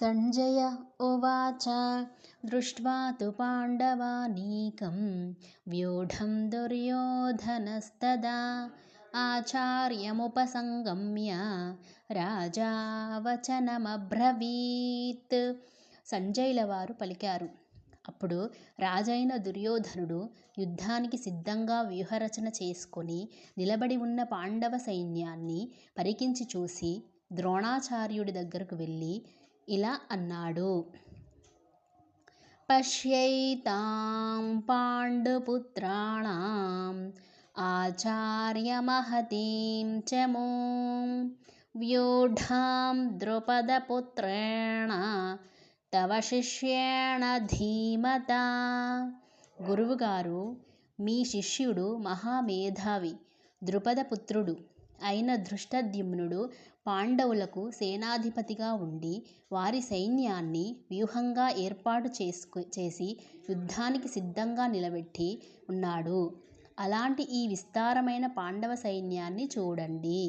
सञ्जय उवाच दृष्ट्वा तु पाण्डवानीकं व्यूढं दुर्योधनस्तदा आचार्यमुपसङ्गम्य రాజా వచనమబ్రవీత్ సంజయుల వారు పలికారు అప్పుడు రాజైన దుర్యోధనుడు యుద్ధానికి సిద్ధంగా వ్యూహరచన చేసుకొని నిలబడి ఉన్న పాండవ సైన్యాన్ని పరికించి చూసి ద్రోణాచార్యుడి దగ్గరకు వెళ్ళి ఇలా అన్నాడు. పశ్యైతాం పాండుపుత్రాణాం ఆచార్యమహతీం చమూం వ్యూఢాం ద్రుపదపుత్రేణ తవ శిష్యేణ ధీమత. గురువుగారు మీ శిష్యుడు మహామేధావి ద్రుపదపుత్రుడు. అయిన ధృష్టద్యుమ్నుడు పాండవులకు సేనాధిపతిగా ఉండి వారి సైన్యాన్ని వ్యూహంగా ఏర్పాటు చేసుకు చేసి యుద్ధానికి సిద్ధంగా నిలబెట్టి ఉన్నాడు. అలాంటి ఈ విస్తారమైన పాండవ సైన్యాన్ని చూడండి.